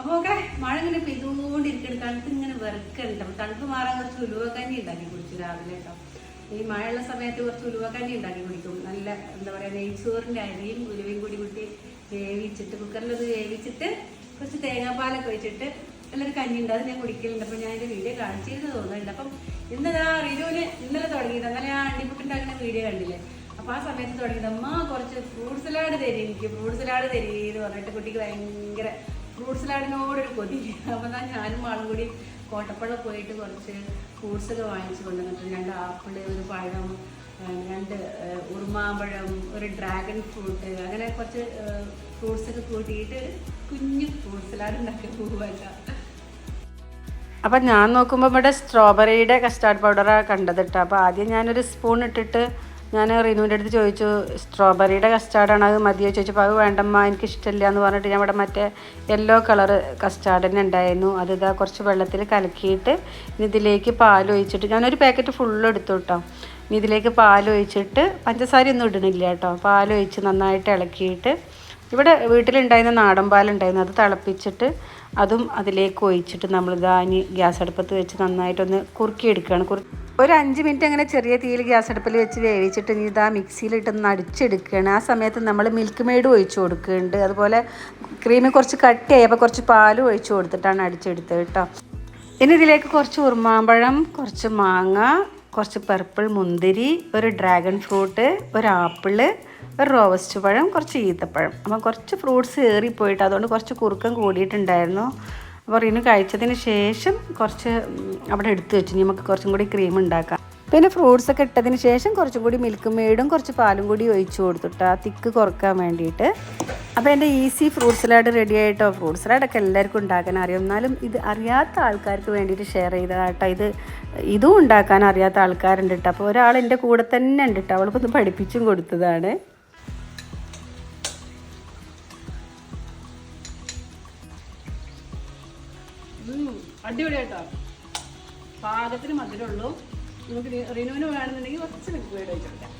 അപ്പോൾ ഒക്കെ മഴ ഇങ്ങനെ പെയ്തുകൊണ്ടിരിക്കണം തണുപ്പ് ഇങ്ങനെ വെറുക്കുന്നുണ്ട് അപ്പോൾ തണുപ്പ് മാറാൻ കുറച്ച് ഉലുവക്കഞ്ഞി ഉണ്ടാക്കി കുടിച്ചു രാവിലെ കേട്ടോ. ഈ മഴയുള്ള സമയത്ത് കുറച്ച് ഉലുവക്കഞ്ഞി ഉണ്ടാക്കി കുടിക്കും. നല്ല എന്താ പറയുക നെയ്ച്ചോറിന്റെ അരിയും ഉലുവയും കൂടി കൂട്ടി വേവിച്ചിട്ട് കുക്കറിലത് വേവിച്ചിട്ട് കുറച്ച് തേങ്ങാപ്പാലൊക്കെ ഒഴിച്ചിട്ട് നല്ലൊരു കഞ്ഞി ഉണ്ട്. അത് ഞാൻ കുടിക്കലുണ്ട്. അപ്പോൾ ഞാൻ എന്റെ വീഡിയോ കാണിച്ചിരുന്നു തോന്നുന്നുണ്ട്. അപ്പം ഇന്നലെ ആ റിനുവിന് ഇന്നലെ തുടങ്ങിയത്. അങ്ങനെ ആ അണ്ടിപ്പുട്ടുണ്ടാക്കുന്ന വീഡിയോ കണ്ടില്ലേ? അപ്പോൾ ആ സമയത്ത് തുടങ്ങിയത്. അമ്മ കുറച്ച് ഫ്രൂട്ട് സലാഡ് തരി എനിക്ക് ഫ്രൂട്ട് സലാഡ് തരി എന്ന് പറഞ്ഞിട്ട് കുട്ടിക്ക് ഭയങ്കര ഫ്രൂട്ട് സലാഡിനോടൊരു കൊതി. അപ്പോൾ ഞാൻ ഞാനും ആളും കൂടി കോട്ടപ്പള്ള പോയിട്ട് കുറച്ച് ഫ്രൂട്ട്സ് ഒക്കെ വാങ്ങിച്ചു കൊണ്ടുവന്നിട്ട് രണ്ട് ആപ്പിൾ ഒരു പഴം രണ്ട് ഉറുമാമ്പഴം ഒരു ഡ്രാഗൺ ഫ്രൂട്ട് അങ്ങനെ കുറച്ച് ഫ്രൂട്ട്സ് ഒക്കെ കൂട്ടിയിട്ട് കുഞ്ഞു ഫ്രൂട്ട് സലാഡ് ഉണ്ടാക്കി പോവാട്ടോ അപ്പം ഞാൻ നോക്കുമ്പോൾ ഇവിടെ സ്ട്രോബെറിയുടെ കസ്റ്റാർഡ് പൗഡറാണ് കണ്ടത് കേട്ടോ അപ്പോൾ ആദ്യം ഞാനൊരു സ്പൂൺ ഇട്ടിട്ട് ഞാൻ റിനുവിന്റെ അടുത്ത് ചോദിച്ചു സ്ട്രോബെറിയുടെ കസ്റ്റാർഡാണ് അത് മതിയോ? ചോദിച്ചപ്പോൾ അത് വേണ്ടമ്മ എനിക്ക് ഇഷ്ടമില്ല എന്ന് പറഞ്ഞിട്ട് ഞാൻ ഇവിടെ മറ്റേ യെല്ലോ കളർ കസ്റ്റാർഡ് തന്നെ ഉണ്ടായിരുന്നു. അത് ഇതാ കുറച്ച് വെള്ളത്തിൽ കലക്കിയിട്ട് ഇനി ഇതിലേക്ക് പാൽ ഒഴിച്ചിട്ട് ഞാനൊരു പാക്കറ്റ് ഫുള്ള് എടുത്തു കേട്ടോ ഇനി ഇതിലേക്ക് പാൽ ഒഴിച്ചിട്ട് പഞ്ചസാര ഒന്നും ഇടണില്ല കേട്ടോ പാൽ ഒഴിച്ച് നന്നായിട്ട് ഇളക്കിയിട്ട് ഇവിടെ വീട്ടിലുണ്ടായിരുന്ന നാടൻ പാലുണ്ടായിരുന്നു. അത് തിളപ്പിച്ചിട്ട് അതും അതിലേക്ക് ഒഴിച്ചിട്ട് നമ്മൾ ഇതാനി ഗ്യാസ് അടുപ്പത്ത് വെച്ച് നന്നായിട്ടൊന്ന് കുറുക്കി എടുക്കുകയാണ് കുറു ഒരു അഞ്ച് മിനിറ്റ് അങ്ങനെ ചെറിയ തീയിൽ ഗ്യാസ് അടുപ്പിൽ വെച്ച് വേവിച്ചിട്ട് ഇനി ഇതാ മിക്സിയിലിട്ടൊന്ന് അടിച്ചെടുക്കുകയാണ്. ആ സമയത്ത് നമ്മൾ മിൽക്ക് മെയ്ഡ് ഒഴിച്ചു കൊടുക്കുന്നുണ്ട്. അതുപോലെ ക്രീം കുറച്ച് കട്ടിയായി അപ്പോൾ കുറച്ച് പാലും ഒഴിച്ചു കൊടുത്തിട്ടാണ് അടിച്ചെടുത്തത് കേട്ടോ. ഇനി ഇതിലേക്ക് കുറച്ച് ഉറുമാമ്പഴം കുറച്ച് മാങ്ങ കുറച്ച് പർപ്പിൾ മുന്തിരി ഒരു ഡ്രാഗൺ ഫ്രൂട്ട് ഒരു ആപ്പിൾ ഒരു റോവസ്റ്റ് പഴം കുറച്ച് ഈത്തപ്പഴം. അപ്പം കുറച്ച് ഫ്രൂട്ട്സ് ഏറിപ്പോയിട്ട് അതുകൊണ്ട് കുറച്ച് കുറുക്കം കൂടിയിട്ടുണ്ടായിരുന്നു. അപ്പോൾ റിനു കഴിച്ചതിന് ശേഷം കുറച്ച് അവിടെ എടുത്തു വെച്ചു. നമുക്ക് കുറച്ചും കൂടി ക്രീം ഉണ്ടാക്കാം. പിന്നെ ഫ്രൂട്ട്സ് ഒക്കെ ഇട്ടതിന് ശേഷം കുറച്ചും കൂടി മിൽക്ക് മെയ്ഡും കുറച്ച് പാലും കൂടി ഒഴിച്ചു കൊടുത്തിട്ട്. ആ തിക്ക് കുറയ്ക്കാൻ വേണ്ടിയിട്ട്. അപ്പോൾ എന്റെ ഈസി ഫ്രൂട്ട് സലാഡ് റെഡി ആയിട്ടോ? ഫ്രൂട്ട് സലാഡൊക്കെ എല്ലാവർക്കും ഉണ്ടാക്കാൻ അറിയാം. എന്നാലും ഇത് അറിയാത്ത ആൾക്കാർക്ക് വേണ്ടിയിട്ട് ഷെയർ ചെയ്തതാട്ടോ. ഇത് ഇതും ഉണ്ടാക്കാൻ അറിയാത്ത ആൾക്കാരുണ്ട് കേട്ടോ. അപ്പോൾ ഒരാൾ എന്റെ കൂടെ തന്നെ ഉണ്ട് കേട്ടോ. അവൾക്കൊന്ന് പഠിപ്പിച്ചും കൊടുത്തതാണ്. അടിപൊളിയായിട്ടോ? പാകത്തിന് മധുരമുള്ളൂ. നമുക്ക് റിനുവിന് വേണമെന്നുണ്ടെങ്കിൽ കുറച്ച് ലിക്വിഡ് മെയ്ഡ് ഒഴിച്ചെടുക്കാം